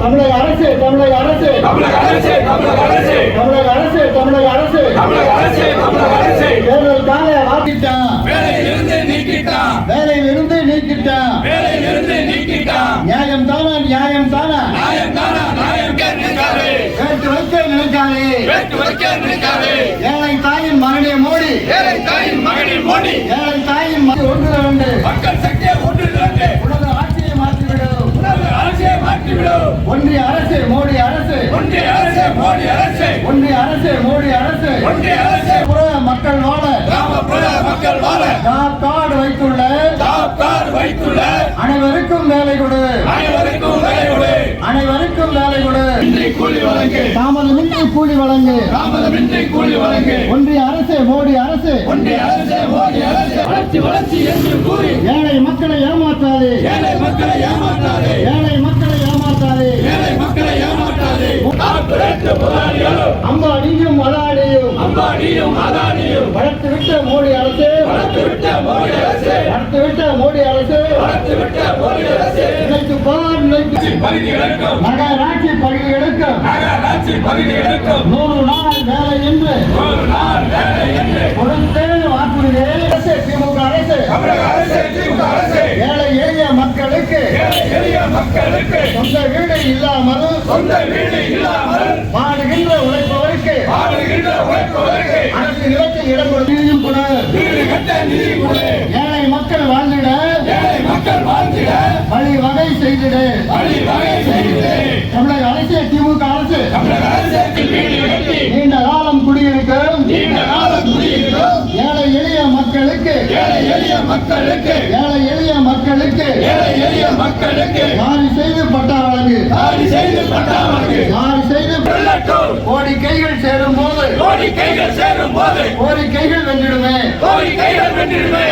தமிழக அரசு தமிழக அரசு. தமிழக அரசு தமிழக அரசு. தமிழக அரசு தமிழக அரசு. தமிழக அரசு தமிழக அரசு. தேர்தலுக்காக வாக்கிட்டான் வேலையிலிருந்து நீக்கிட்டான். வேலையிலிருந்து நீக்கிட்டான். வேலையிலிருந்து நீக்கிட்டான். நியாயம் தானா நியாயம் தானா? நியாயம் தானா நியாயம் நினைக்காதே வேட்டு வைக்க நினைக்காதே. வேட்டு வைக்க நினைக்காதே. ஒன்றிய அரசு மோடி அரசு. ஒன்றிய அரசு மோடி அரசு. ஒன்றிய அரசு மோடி அரசு. ஒன்றிய அரசு. புற மக்கள் வாழ. கிராமப்புற மக்கள் வாழ. ஜாப் கார்டு வைத்துள்ள. டாப் கார் வைத்துள்ள. அனைவருக்கும் வேலை கொடு. அனைவருக்கும் வேலை கொடு. அனைவருக்கும் வேலை கொடு. இன்றி கூலி வழங்கு. தாமதமின்றி கூலி வழங்கு. தாமதமின்றி கூலி வழங்கு. ஒன்றிய அரசு மோடி அரசு. ஒன்றிய அரசு மோடி அரசு. வளர்ச்சி வளர்ச்சி என்று கூறி. ஏழை மக்களை ஏமாற்றாதே ஏழை மக்களை ஏமாற்றாதே ஏழை மக்களை ஏமாற்றாதே ஏழை மக்களை ஏமாற்றாதே அம்பாடியும் அதாடியும் அம்பானியும் அதானியும் வளர்த்து விட்ட மோடி அரசு வளர்த்து விட்ட மோடி அரசு வளர்த்து விட்ட மோடி அரசு. வளர்த்து விட்ட மோடி அரசு. நினைத்து பார் நினைத்து பகுதிகளுக்கும் நகராட்சி பகுதிகளுக்கும் நகராட்சி பகுதிகளுக்கும் நூறு நாள் வேலை என்று ஒரு நாள் வேலை என்று கொடுத்தே வாக்குறுதி. அரசு திமுக அரசு. தமிழக அரசு திமுக அரசு. ஏழை எளிய மக்களுக்கு ஏழை எளிய மக்களுக்கு சொந்த வீடு இல்லாமல் சொந்த வீடு இல்லாமல் பாடுகின்ற உழைப்பவருக்கு வாழ்கின்ற உழைப்பவருக்கு அரசு நிலத்தில் இடம் கொடுத்தையும் கொடு. வீடு கட்ட நிதி கொடு. ஏழை மக்கள் வாழ்ந்திட. ஏழை மக்கள் வாழ்ந்திட. வழி வகை செய்திடு. வழி வகை செய்து தமிழக அரசு திமுக அரசு. தமிழக அரசுக்கு வீடு கட்டி. நீண்ட காலம் குடியிருக்கும். நீண்ட காலம் குடியிருக்கும். ஏழை எளிய மக்களுக்கு. ஏழை எளிய மக்களுக்கு. ஏழை எளிய மக்களுக்கு. ஏழை எளிய மக்களுக்கு. கோரிக்கைகள் சேரும் போது கோரிக்கைகள் சேரும் போது கோரிக்கைகள் வென்றிடுமே. கோரிக்கைகள் வென்றிடுமே.